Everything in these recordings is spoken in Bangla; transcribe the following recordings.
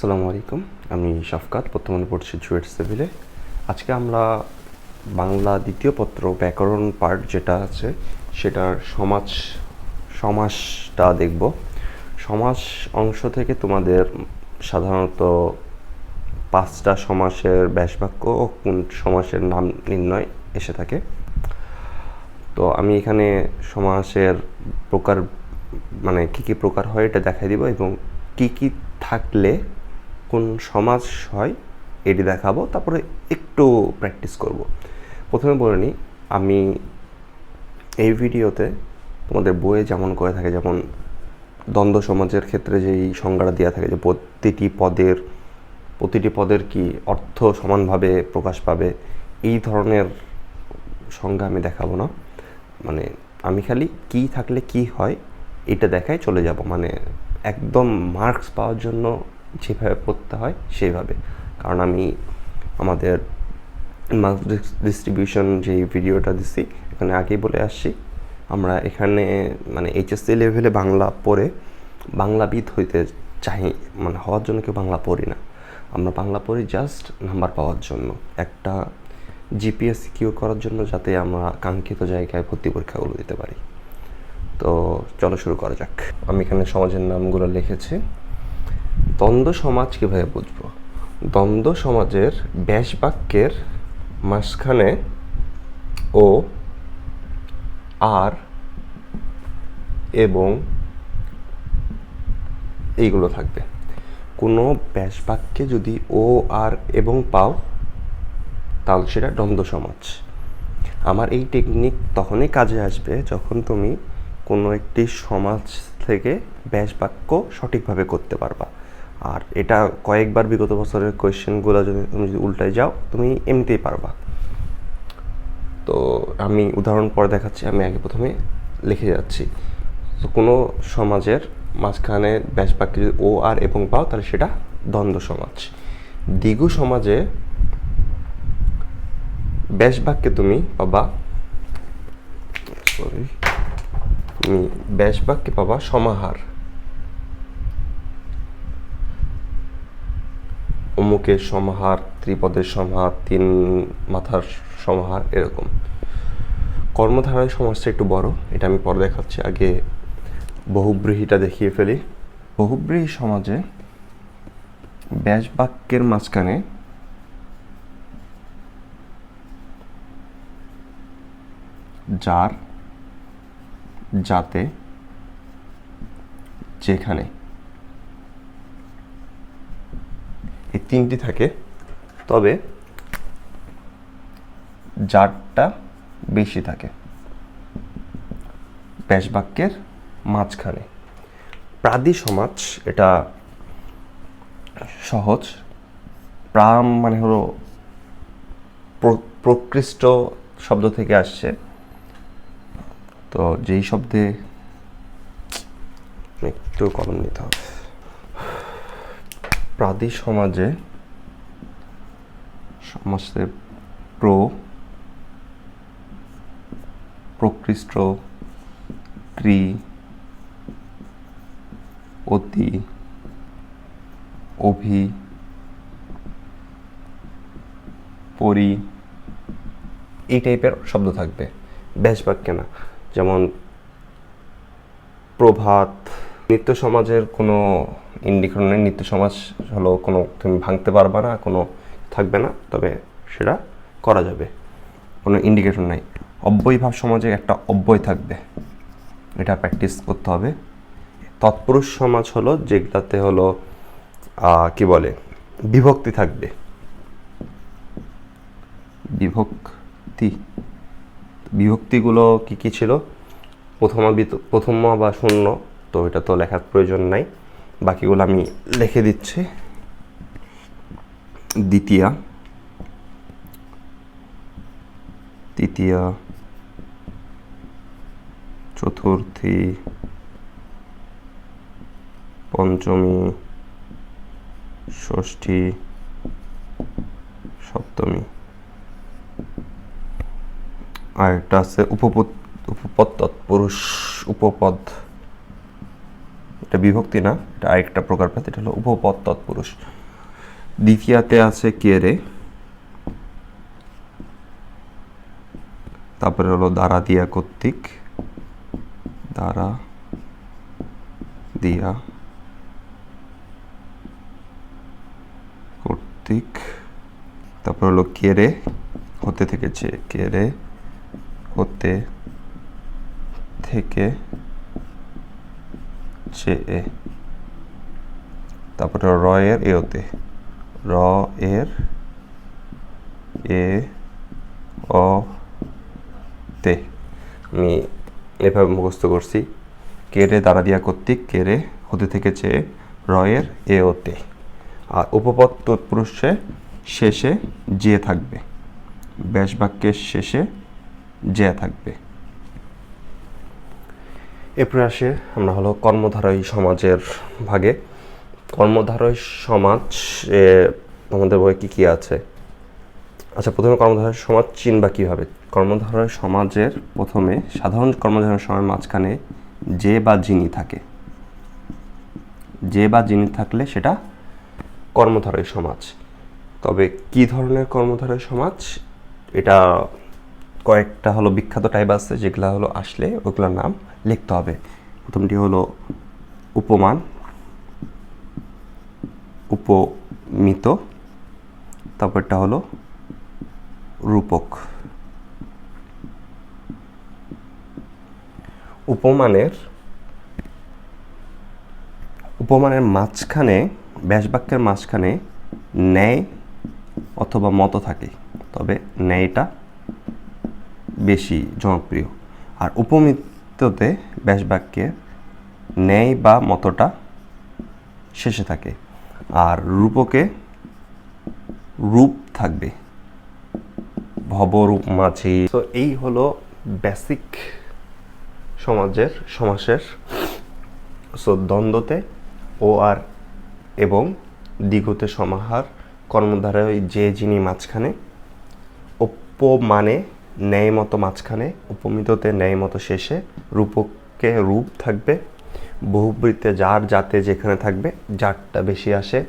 আসসালামু আলাইকুম। আমি শাফকাত, বর্তমানে পড়ছি জুয়েট সিভিলে আজকে আমরা বাংলা দ্বিতীয় পত্র, ব্যাকরণ পার্ট যেটা আছে, সেটার সমাজ, সমাসটা দেখব। সমাস অংশ থেকে তোমাদের সাধারণত পাঁচটা সমাসের ব্যাসবাক্য ও কোন সমাসের নাম নির্ণয় এসে থাকে। তো আমি এখানে সমাসের প্রকার মানে কি কি প্রকার হয় এটা দেখাই দিব এবং কি কি থাকলে কোন সমাজ হয়, এটি দেখাবো, তারপরে একটু প্র্যাকটিস করব। প্রথমে বলে নিই, আমি এই ভিডিওতে তোমাদের বইয়ে যেমন করে থাকে, যেমন দ্বন্দ্ব সমাজের ক্ষেত্রে যেই সংজ্ঞাটা দেওয়া থাকে যে প্রতিটি পদের প্রতিটি পদের কি অর্থ সমানভাবে প্রকাশ পাবে, এই ধরনের সংজ্ঞা আমি দেখাবো না। মানে আমি খালি কি থাকলে কি হয়, এটা দেখায় চলে যাব। মানে একদম মার্কস পাওয়ার জন্য যেভাবে পড়তে হয়, সেইভাবে। কারণ আমি আমাদের মার্কস ডিস্ট্রিবিউশন যে ভিডিওটা দিছি, এখানে আগেই বলে আসছি। আমরা এখানে মানে এইচএসসি লেভেলে বাংলা পড়ে বাংলাবিদ হইতে চাই মানে হওয়ার জন্য কেউ বাংলা পড়ি না। আমরা বাংলা পড়ি জাস্ট নাম্বার পাওয়ার জন্য। একটা জিপিএস কিউ করার জন্য যাতে আমরা কাঙ্ক্ষিত জায়গায় ভর্তি পরীক্ষাগুলো দিতে পারি। তো চলো শুরু করা যাক। আমি এখানে সমাজের নামগুলো লিখেছি। দ্বন্দ্ব সমাজ কীভাবে বুঝব? দ্বন্দ্ব সমাজের ব্যাস বাক্যের মাঝখানে ও, আর এবং এইগুলো থাকবে। কোনো ব্যাস বাক্যে যদি ও, আর এবং পাও, তাহলে সেটা দ্বন্দ্ব সমাজ। আমার এই টেকনিক তখনই কাজে আসবে যখন তুমি কোনো একটি সমাজ থেকে ব্যাস বাক্য সঠিকভাবে করতে পারবা। আর এটা কয়েকবার বিগত বছরের কোয়েশ্চেনগুলো যদি তুমি যদি উল্টায় যাও, তুমি এমনিতেই পারবা। তো আমি উদাহরণ পরে দেখাচ্ছি, আমি আগে প্রথমে লিখে যাচ্ছি। তো কোনো সমাজের মাঝখানে ব্যাস বাক্যে যদি ও, আর এবং পাও তাহলে সেটা দ্বন্দ্ব সমাজ। দ্বিগু সমাজে ব্যাস বাক্যে তুমি পাবা সরি তুমি ব্যাস বাক্যে পাবা সমাহার। অমুকের সমাহার, ত্রিপদের সমাহার, তিন মাথার সমাহার এরকম। কর্মধারায় সমাজটা একটু বড়, এটা আমি পরে দেখাচ্ছি। আগে বহুব্রীহিটা দেখিয়ে ফেলি। বহুব্রীহি সমাজে ব্যাস বাক্যের মাঝখানে যার, যাতে, যেখানে এই তিনটি থাকে। তবে যারটা বেশি থাকে। ব্যাস বাক্যের মাঝখানে। প্রাদি সমাজ এটা সহজ। প্রাম মানে হলো প্র- প্রকৃষ্ট শব্দ থেকে আসছে। তো যেই শব্দে একটু কলম নিতে হবে। প্রাদি সমাজে সমাজে প্র, প্রকৃষ্ট ক্রি অতি, অভি, পরি, এই টাইপের শব্দ থাকবে। ব্যাস বাক্যে না। যেমন প্রভাত, নিত্য সমাজের কোনো ইন্ডিকেটর নেই নিত্য সমাজ হলো কোনো তুমি ভাঙতে পারবা না, কোনো থাকবে না, তবে সেটা করা যাবে। কোনো ইন্ডিকেটর নাই। অব্যয় ভাব সমাজে একটা অব্যয় থাকবে। এটা প্র্যাকটিস করতে হবে। তৎপুরুষ সমাজ হলো যেগুলাতে হলো কি বলে, বিভক্তি থাকবে। বিভক্তি। বিভক্তিগুলো কি কি ছিল? প্রথমা প্রথমা বা শূন্য, তো এটা তো লেখার প্রয়োজন নাই। বাকিগুলো আমি লিখে দিচ্ছি। দ্বিতীয়া। তৃতীয়া। চতুর্থী। পঞ্চমী। ষষ্ঠী। সপ্তমী। আর একটা আছে উপপদ উপপদ তৎপুরুষ উপপদ। এটা বিভক্তি না, এটা আরেকটা প্রকার ভেদ এটা হলো উপপদ তৎপুরুষ দ্বিতীয়াতে আছে কে রে? তারপরে হলো দ্বারা দিয়া কর্তৃক। দ্বারা দিয়া কর্তৃক। তারপর হলো কেরে হতে থেকেছে কেরে হতে থেকে চে এ। তারপরে র এর এওতে। র এর এ অ তে। আমি এভাবে মুখস্থ করছি। কেরে দ্বারা দিয়া কর্তৃক কেরে হতে থেকে চেয়ে রয়ের এ ও তে আর উপপদ তৎপুরুষে শেষে যে থাকবে। ব্যাস বাক্যের শেষে যে থাকবে। এরপরে আসে, আমরা হলো কর্মধারয়ী সমাজের ভাগে। কর্মধারয় সমাজ আমাদের বই কি কি আছে? আচ্ছা প্রথমে কর্মধারয় সমাজ চিনবা কীভাবে? কর্মধারয় সমাজের প্রথমে সাধারণ কর্মধারয় সমাজের মাঝখানে যে বা যিনি থাকে। যে বা যিনি থাকলে সেটা কর্মধারয় সমাজ। তবে কি ধরনের কর্মধারয় সমাজ? এটা কয়েকটা হলো বিখ্যাত টাইপ আছে, যেগুলো হলো আসলে ওগুলোর নাম লিখতে হবে। প্রথমটি হলো উপমান, উপমিত, তারপরটা হলো রূপক। উপমানের উপমানের মাঝখানে, ব্যাসবাক্যের মাঝখানে ন্যায় অথবা মত থাকে, তবে ন্যায়টা বেশি জনপ্রিয়। আর উপমিততে ব্যাসবাক্যে ন্যায় বা মতটা শেষে থাকে। আর রূপকে রূপ থাকবে। ভবরূপ মাঝি। তো এই হলো বেসিক সমাজের, সমাসের সো দ্বন্দ্বতে ও আর এবং দ্বিগতে সমাহার, কর্মধারায় যে যিনি মাঝখানে উপমানে ন্যায় মতো মাঝখানে, উপমিততে ন্যায় মতো শেষে রূপকে রূপ থাকবে বহুবৃত্তে যার যাতে যেখানে থাকবে যারটা বেশি আসে।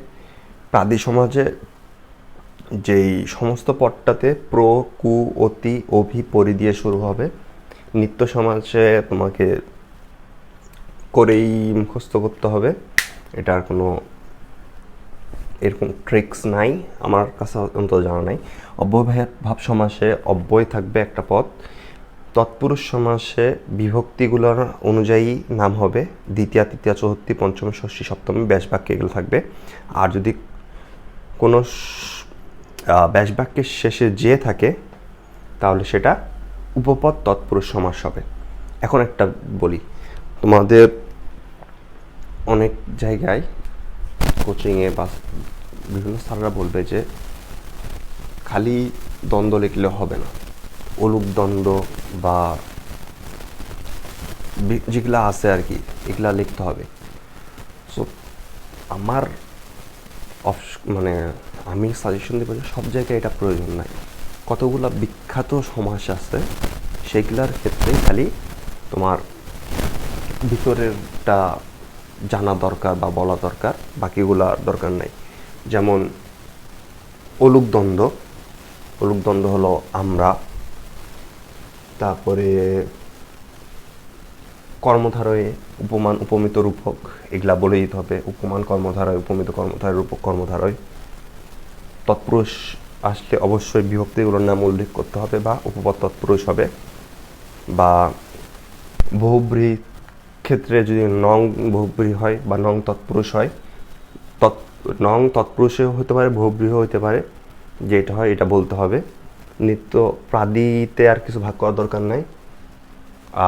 প্রাদি সমাজে যেই সমস্ত পদটাতে প্র, কু, অতি, অভি, পরি দিয়ে শুরু হবে। নিত্য সমাজে তোমাকে করেই মুখস্থ করতে হবে। এটার কোনো এরকম ট্রিক্স নাই, আমার কাছে অন্তত জানা নাই। অব্যয় ভাব- সমাসে অব্যয় থাকবে একটা পদ তৎপুরুষ সমাসে বিভক্তিগুলোর অনুযায়ী নাম হবে, দ্বিতীয়, তৃতীয়, চতুর্থী, পঞ্চমী, ষষ্ঠী, সপ্তমী ব্যাস বাক্যে এগুলো থাকবে। আর যদি কোনো স- ব্যাস বাক্যের শেষে যে থাকে, তাহলে সেটা উপপদ তৎপুরুষ সমাস হবে। এখন একটা বলি, তোমাদের অনেক জায়গায় কোচিংয়ে বা বিভিন্ন স্যাররা বলবে যে, খালি দ্বন্দ্ব লিখলে হবে না। অলুক দ্বন্দ্ব বা যেগুলা আছে আর কি, এগুলা লিখতে হবে। সো আমার অফ মানে আমি সাজেশন দেবো যে সব জায়গায় এটা প্রয়োজন নাই। কতগুলো বিখ্যাত সমাস আছে সেগুলার ক্ষেত্রে খালি তোমার ভিতরেরটা জানা দরকার বা বলা দরকার, বাকিগুলা দরকার নাই। যেমন অলুক দ্বন্দ্ব অলুক দ্বন্দ্ব হলো আমরা, তারপরে কর্মধারয়ে উপমান, উপমিত রূপক, এগুলা বলে দিতে হবে। উপমান কর্মধারয়, উপমিত কর্মধারয়, রূপক কর্মধারয়। তৎপুরুষ আসলে অবশ্যই বিভক্তিগুলোর নাম উল্লেখ করতে হবে বা উপপদ তৎপুরুষ হবে বা বহুব্রী ক্ষেত্রে যদি নং বহুব্রী হয় বা নং তৎপুরুষ হয়, তৎ, নং তৎপুরুষেও হতে পারে বহুব্রীহ হতে পারে, যেটা হয় এটা বলতে হবে। নিত্য প্রাদিতে আর কিছু ভাগ করার দরকার নাই।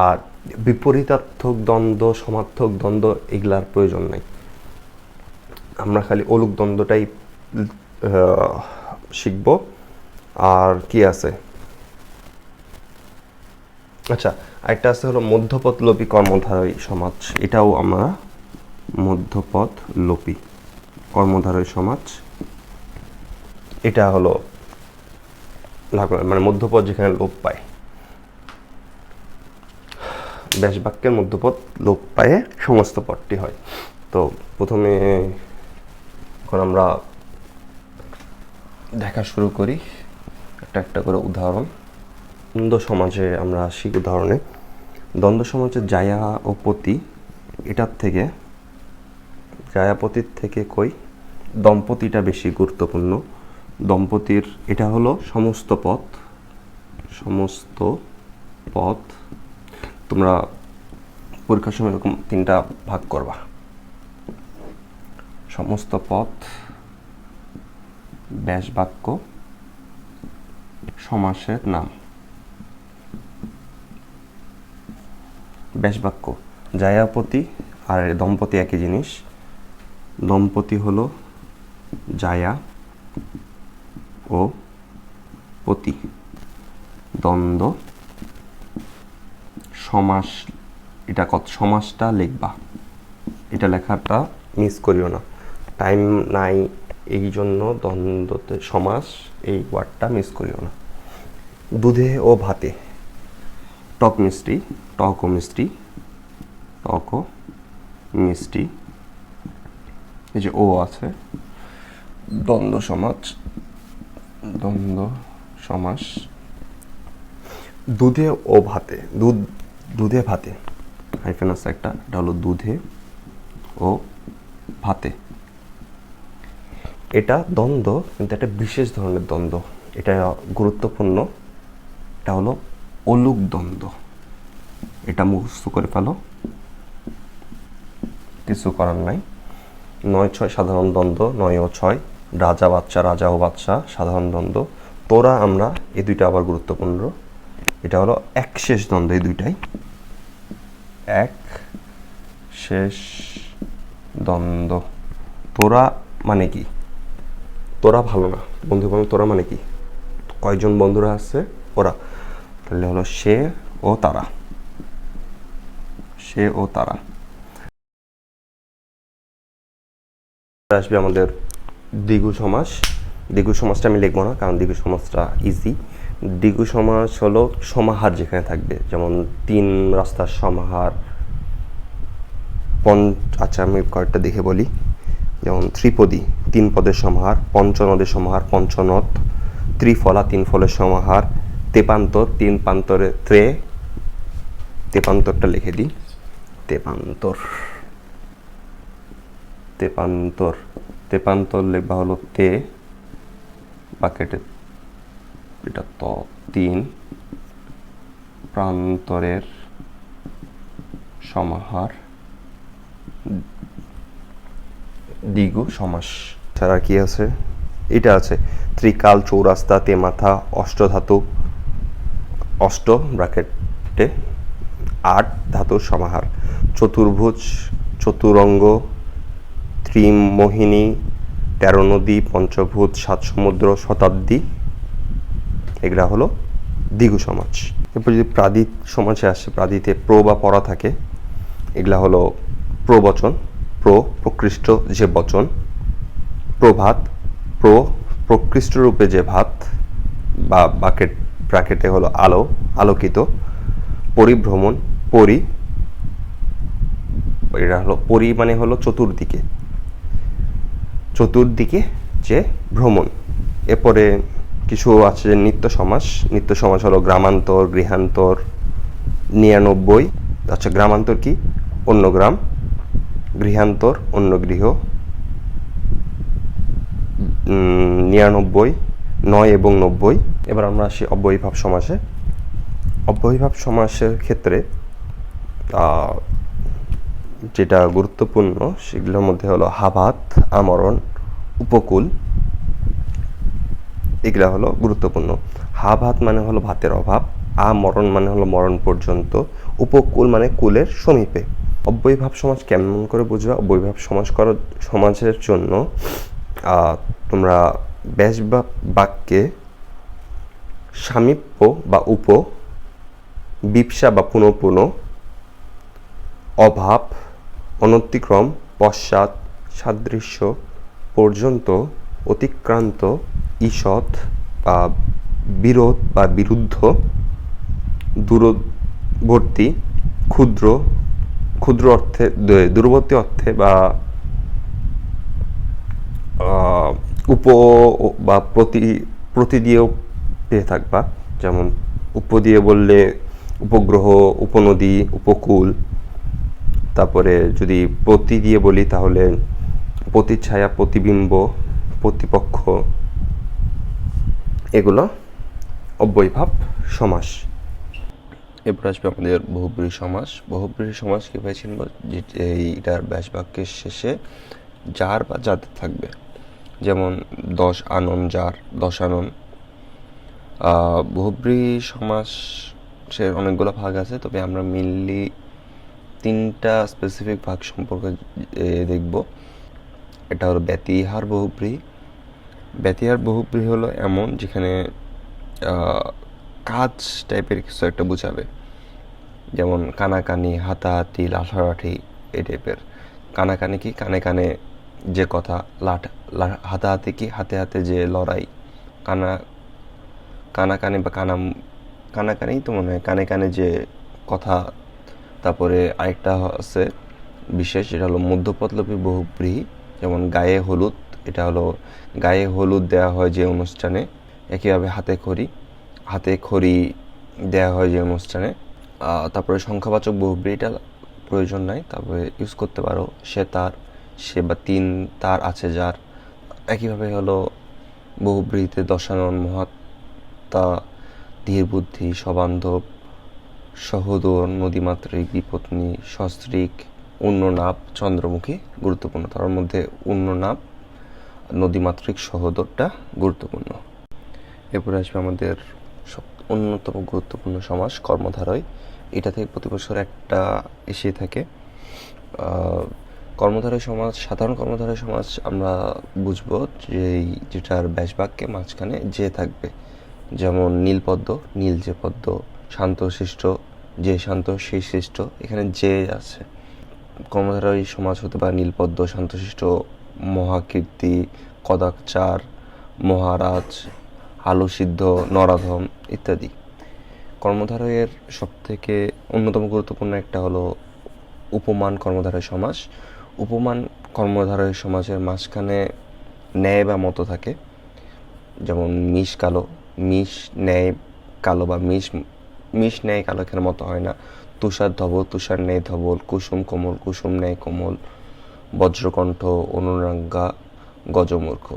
আর বিপরীতার্থক দ্বন্দ্ব, সমার্থক দ্বন্দ্ব এগুলার প্রয়োজন নাই। আমরা খালি অলুক দ্বন্দ্বটাই শিখব। আর কি আছে? আচ্ছা আরেকটা আছে হলো মধ্যপথ লোপী কর্মধারয় সমাজ। এটাও আমরা মধ্যপথ লোপী কর্মধারয় সমাজ। এটা হলো মানে মধ্যপদ যেখানে লোপ পায়। ব্যাস বাক্যের মধ্যপদ লোপ পায়ে সমস্ত পদটি হয়। তো প্রথমে এখন আমরা দেখা শুরু করি। একটা একটা করে উদাহরণ। দ্বন্দ্ব সমাজে আমরা আসি উদাহরণে। দ্বন্দ্ব সমাজে জায়া ও পতি, এটার থেকে জায়াপতির থেকে কই? দম্পতিটা বেশি গুরুত্বপূর্ণ। দম্পতির, এটা হলো সমস্ত পথ সমস্ত পথ। তোমরা পরীক্ষার সময় এরকম তিনটা ভাগ করবা। সমস্ত পথ, ব্যাস বাক্য, সমাসের নাম। ব্যাস বাক্য জায়াপতি আর দম্পতি একই জিনিস। দম্পতি হলো জায়া ও পতি। দ্বন্দ্ব, সমাস, এটা কত? সমাসটা লিখবা। এটা লেখাটা মিস করিও না। টাইম নাই, এই জন্য দ্বন্দ্বতে সমাস এই ওয়ার্ডটা মিস করিও না। দুধে ও ভাতে। টক মিষ্টি, টক ও মিষ্টি, টক ও মিষ্টি। এই যে ও আছে, দ্বন্দ্ব সমাজ, দ্বন্দ্ব সমাস। দুধে ও ভাতে, দুধ, দুধে ভাতে। হাইফেন আছে একটা, এটা হলো দুধে ও ভাতে। এটা দ্বন্দ্ব, কিন্তু একটা বিশেষ ধরনের দ্বন্দ্ব। এটা গুরুত্বপূর্ণ, এটা হলো অলুক দ্বন্দ্ব। এটা মুখস্থ করে ফেলো। কিছু করার নাই। নয় ছয় সাধারণ দ্বন্দ্ব, নয় ও ছয়। রাজা বাচ্চা রাজা ও বাচ্চা সাধারণ দ্বন্দ্ব। তোরা, আমরা এই দুইটা আবার গুরুত্বপূর্ণ। এটা হলো এক শেষ দ্বন্দ্ব এই দুইটাই। এক শেষ দ্বন্দ্ব। তোরা মানে কি? তোরা ভালো না। বন্ধু বান্ধব তোরা মানে কি? কয়জন বন্ধুরা আছে? ওরা। তাহলে হলো সে ও তারা। সে ও তারা। আসবে আমাদের দ্বিগু সমাস। দ্বিগু সমাজটা আমি লিখব না, কারণ দ্বিগু সমাজটা ইজি দ্বিগু সমাস হলো সমাহার যেখানে থাকবে, যেমন তিন রাস্তার সমাহার। আচ্ছা আমি কয়েকটা দেখে বলি। যেমন ত্রিপদী, তিন পদের সমাহার, পঞ্চনদের সমাহার, পঞ্চনদ। ত্রিফলা তিন ফলের সমাহার। তেপান্তর তিন পান্তরে ত্রে, তেপান্তরটা লিখে দিই। তেপান্তর তেপান্তর তেপান্তর লেখা হলো তে, বাকেটে এটা ত, তিন, প্রান্তরের সমাহার দ্বিগু সমাস। ছাড়া কি আছে? এটা আছে, ত্রিকাল, চৌরাস্তা, তেমাথা, অষ্টধাতু অষ্ট ব্র্যাকেটে আট ধাতুর সমাহার, চতুর্ভুজ, চতুরঙ্গ, ত্রিমোহিনী, তেরো নদী, পঞ্চভূত, সাত সমুদ্র, শতাব্দী, এগুলা হলো দ্বিগু সমাজ। এরপর যদি প্রাদিত সমাজে আসে, প্রাদিতে প্র বা পরা থাকে, এগুলা হলো প্রবচন প্র প্রকৃষ্ট যে বচন প্রভাত প্র প্রকৃষ্ট রূপে যে ভাত বা বাকেট ব্র্যাকেটে হলো আলো, আলোকিত, পরিভ্রমণ, পরি, এটা হলো পরি মানে হলো চতুর্দিকে। চতুর্দিকে যে ভ্রমণ। এরপরে কিছু আছে যে নিত্য সমাস। নিত্য সমাস হলো গ্রামান্তর, গৃহান্তর, নিরানব্বই। আচ্ছা গ্রামান্তর কি? অন্য গ্রাম। গৃহান্তর, অন্য গৃহ। নিরানব্বই। নয় এবং নব্বই। এবার আমরা আসি অব্যয়ীভাব সমাসে। অব্যয়ীভাব সমাসের ক্ষেত্রে যেটা গুরুত্বপূর্ণ, সেগুলোর মধ্যে হলো হাভাত আমরণ, উপকূল। এগুলা হলো গুরুত্বপূর্ণ। হাভাত মানে হলো ভাতের অভাব, আমরণ মানে হলো মরণ পর্যন্ত, উপকূল মানে কুলের সমীপে। অব্যয়ীভাব সমাজ কেমন করে বুঝবা? অব্যয়ীভাব সমাজ করার, সমাজের জন্য তোমরা ব্যাস বা বাক্যে সামীপ্য বা উপ, বিপসা বা পুনঃপুন, অভাব, অনতিক্রম, পশ্চাৎ, সাদৃশ্য, পর্যন্ত, অতিক্রান্ত, ঈষৎ বা বিরোধ বা বিরুদ্ধ, দূরবর্তী, ক্ষুদ্র ক্ষুদ্র অর্থে, দূরবর্তী অর্থে বা উপ বা প্রতি প্রতি দিয়েও পেয়ে থাকবা। যেমন উপ দিয়ে বললে উপগ্রহ, উপনদী, উপকূল। তারপরে যদি প্রতি দিয়ে বলি তাহলে প্রতিচ্ছায়া প্রতিবিম্ব, প্রতিপক্ষ, এগুলো অব্যয়ভাব সমাস। এরপর আসবে আমাদের বহুব্রী সমাস। বহুব্রী সমাস কীভাবে এইটার ব্যাস বাক্যের শেষে যার বা যাদের থাকবে। যেমন দশ আনন যার, দশ আনন। বহুব্রী সমাসের অনেকগুলো ভাগ আছে, তবে আমরা মেনলি তিনটা স্পেসিফিক ভাগ সম্পর্কে দেখব। এটা হলো ব্যতিহার বহুব্রী। ব্যতিহার বহুব্রী হলো এমন যেখানে কাজ টাইপের কিছু একটা বোঝাবে। যেমন কানাকানি, হাতাহাতি লাঠালাঠি এই টাইপের কানাকানি কি? কানে কানে যে কথা লাঠ হাতাহাতি কি হাতে হাতে যে লড়াই, কানা কানা কানে বা কানা কানা কানেই তো মনে হয়, কানে কানে যে কথা, তারপরে আরেকটা আছে বিশেষ এটা হলো মধ্যপদলোপী বহুব্রীহি যেমন গায়ে হলুদ, এটা হলো গায়ে হলুদ দেওয়া হয় যে অনুষ্ঠানে, একইভাবে হাতে খড়ি হাতে খড়ি দেওয়া হয় যে অনুষ্ঠানে। তারপরে সংখ্যাবাচক বহুব্রী, এটা প্রয়োজন নাই তারপরে ইউজ করতে পারো, সে তার, সে বা তিন তার আছে যার। একইভাবে হলো বহুব্রীতে দশানন, মহাত্মা ধীর বুদ্ধি সবান্ধব, সহোদর, নদীমাতৃক, বিপত্নী, সস্ত্রীক অন্যনাপ চন্দ্রমুখী গুরুত্বপূর্ণ। তার মধ্যে অন্যনাপ নদীমাতৃক, সহোদরটা গুরুত্বপূর্ণ। এরপরে আসবে আমাদের অন্যতম গুরুত্বপূর্ণ সমাস কর্মধারয়। এটা থেকে প্রতি বছর একটা এসে থাকে আহ, কর্মধারয় সমাজ সাধারণ কর্মধারয় সমাজ আমরা বুঝব যে যেটার ব্যাসবাক্যে মাঝখানে যে থাকবে। যেমন নীলপদ্ম নীল যে পদ্ম শান্তশিষ্ট যে শান্ত সেই সৃষ্ট এখানে যে আছে। কর্মধারয় সমাজ হতে পারে নীলপদ্ম শান্তশিষ্ট মহাকীর্তি কদাকচার মহারাজ আলোসিদ্ধ নরাধম ইত্যাদি। কর্মধারয়ের সব থেকে অন্যতম গুরুত্বপূর্ণ একটা হলো উপমান কর্মধারয় সমাস উপমান কর্মধারয় সমাজের মাঝখানে ন্যায় বা মতো থাকে। যেমন মিশ কালো মিশ ন্যায় কালো বা মিশ মিশ ন্যায় কালো এখানে মতো হয় না। তুষার ধবল, তুষার ন্যায় ধবল, কুসুম কোমল, কুসুম ন্যায় কোমল, বজ্রকণ্ঠ অনুরাঙ্গা গজমূর্খ।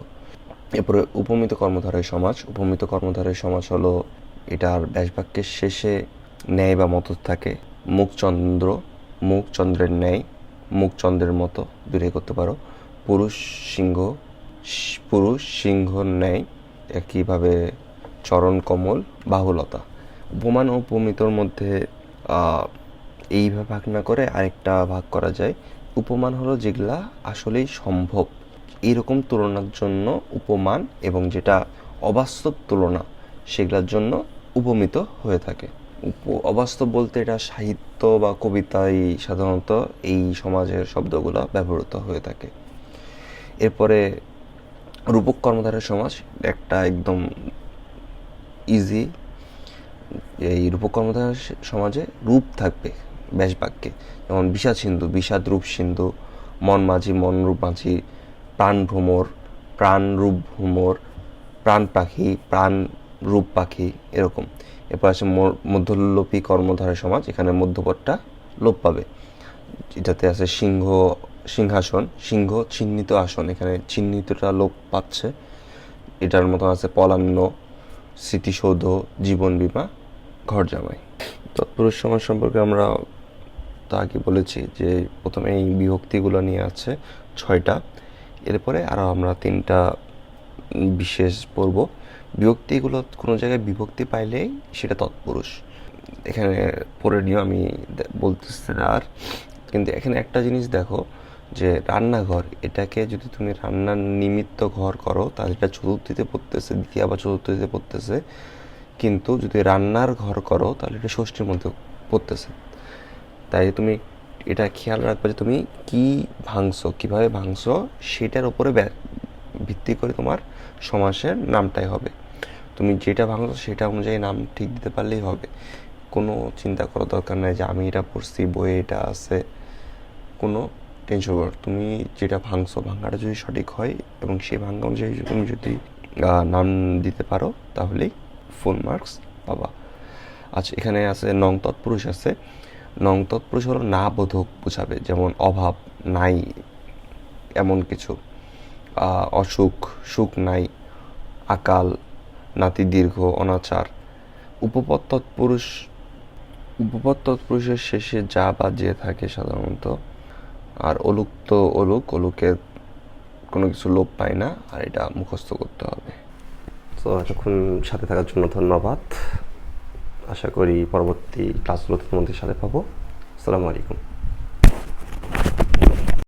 এরপরে উপমিত কর্মধারয় সমাজ। উপমিত কর্মধারয় সমাজ হলো এটার ব্যাসবাক্যের শেষে ন্যায় বা মত থাকে। মুখচন্দ্র মুখচন্দ্রের ন্যায়। মুখ চন্দ্রের মতো দূরে করতে পারো। পুরুষ সিংহ পুরুষ সিংহ ন্যায় একইভাবে চরণ কমল, বাহুলতা। উপমান ও উপমিতর মধ্যে এইভাবে ভাগ না করে আরেকটা ভাগ করা যায়। উপমান হলো যেগুলা আসলেই সম্ভব। এরকম তুলনার জন্য উপমান এবং যেটা অবাস্তব তুলনা, সেগুলোর জন্য উপমিত হয়ে থাকে। অবাস্তব বলতে এটা সাহিত্য বা কবিতায় সাধারণত এই সমাজের শব্দগুলো ব্যবহৃত হয়ে থাকে। এরপরে রূপক কর্মধারের সমাজ, একটা একদম ইজি এই রূপক কর্মধার সমাজে রূপ থাকবে ব্যাস বাক্যে যেমন বিষাদ সিন্ধু, বিষাদ রূপ সিন্ধু, মন মাঝি, মন রূপ মাঝি, প্রাণ ভ্রমর, প্রাণ রূপ ভ্রমর, প্রাণ পাখি, প্রাণ রূপ পাখি, এরকম। এরপর আছে মধ্যলোপী কর্মধারের সমাজ, এখানে মধ্যপদটা লোপ পাবে। এটাতে আছে সিংহ, সিংহাসন, সিংহ চিহ্নিত আসন, এখানে চিহ্নিতটা লোপ পাচ্ছে। এটার মতো আছে পলান্ন, স্মৃতিসৌধ, জীবন বিমা, ঘর জামাই। তৎপুরুষ সমাজ সম্পর্কে আমরা তা আগে বলেছি যে, প্রথমে এই বিভক্তিগুলো নিয়ে আছে ছয়টা। এরপরে আরও আমরা তিনটা বিশেষ পড়ব। বিভক্তিগুলো কোনো জায়গায় বিভক্তি পাইলেই সেটা তৎপুরুষ। এখানে পড়ে নিও, আমি বলতেছি না আর। কিন্তু এখানে একটা জিনিস দেখো যে রান্নাঘর, এটাকে যদি তুমি রান্নার নিমিত্ত ঘর করো, তাহলে এটা চতুর্থীতে পড়তেছে, দ্বিতীয় বা চতুর্থীতে পড়তেছে। কিন্তু যদি রান্নার ঘর করো, তাহলে এটা ষষ্ঠীর মধ্যে পড়তেছে। তাই তুমি এটা খেয়াল রাখবে যে তুমি কি ভাঙছো, কীভাবে ভাঙছো, সেটার উপরে ভিত্তি করে তোমার সমাসের নামটাই হবে। তুমি যেটা ভাঙছো সেটা অনুযায়ী নাম ঠিক দিতে পারলেই হবে। কোনো চিন্তা করার দরকার নাই যে আমি এটা পড়ছি, বইয়ে এটা আছে, কোনো টেনশন কর তুমি যেটা ভাঙছো, ভাঙাটা যদি সঠিক হয় এবং সেই ভাঙা অনুযায়ী তুমি যদি নাম দিতে পারো, তাহলেই ফুল মার্কস পাবা। আচ্ছা এখানে আছে নং তৎপুরুষ আছে। নং তৎপুরুষ হলো না বোধক বোঝাবে, যেমন অভাব নাই এমন কিছু। অসুখ, সুখ নাই, আকাল নাতি দীর্ঘ, অনাচার। উপপদ তৎপুরুষ, উপপদ তৎপুরুষের শেষে যা বা যে থাকে সাধারণত। আর অলুক তো অলুক, অলুকের কোনো কিছু লোপ পায় না, আর এটা মুখস্থ করতে হবে। তো এতক্ষণ সাথে থাকার জন্য ধন্যবাদ। আশা করি পরবর্তী ক্লাসগুলোতে তোমাদের সাথে পাবো। আসসালামু আলাইকুম।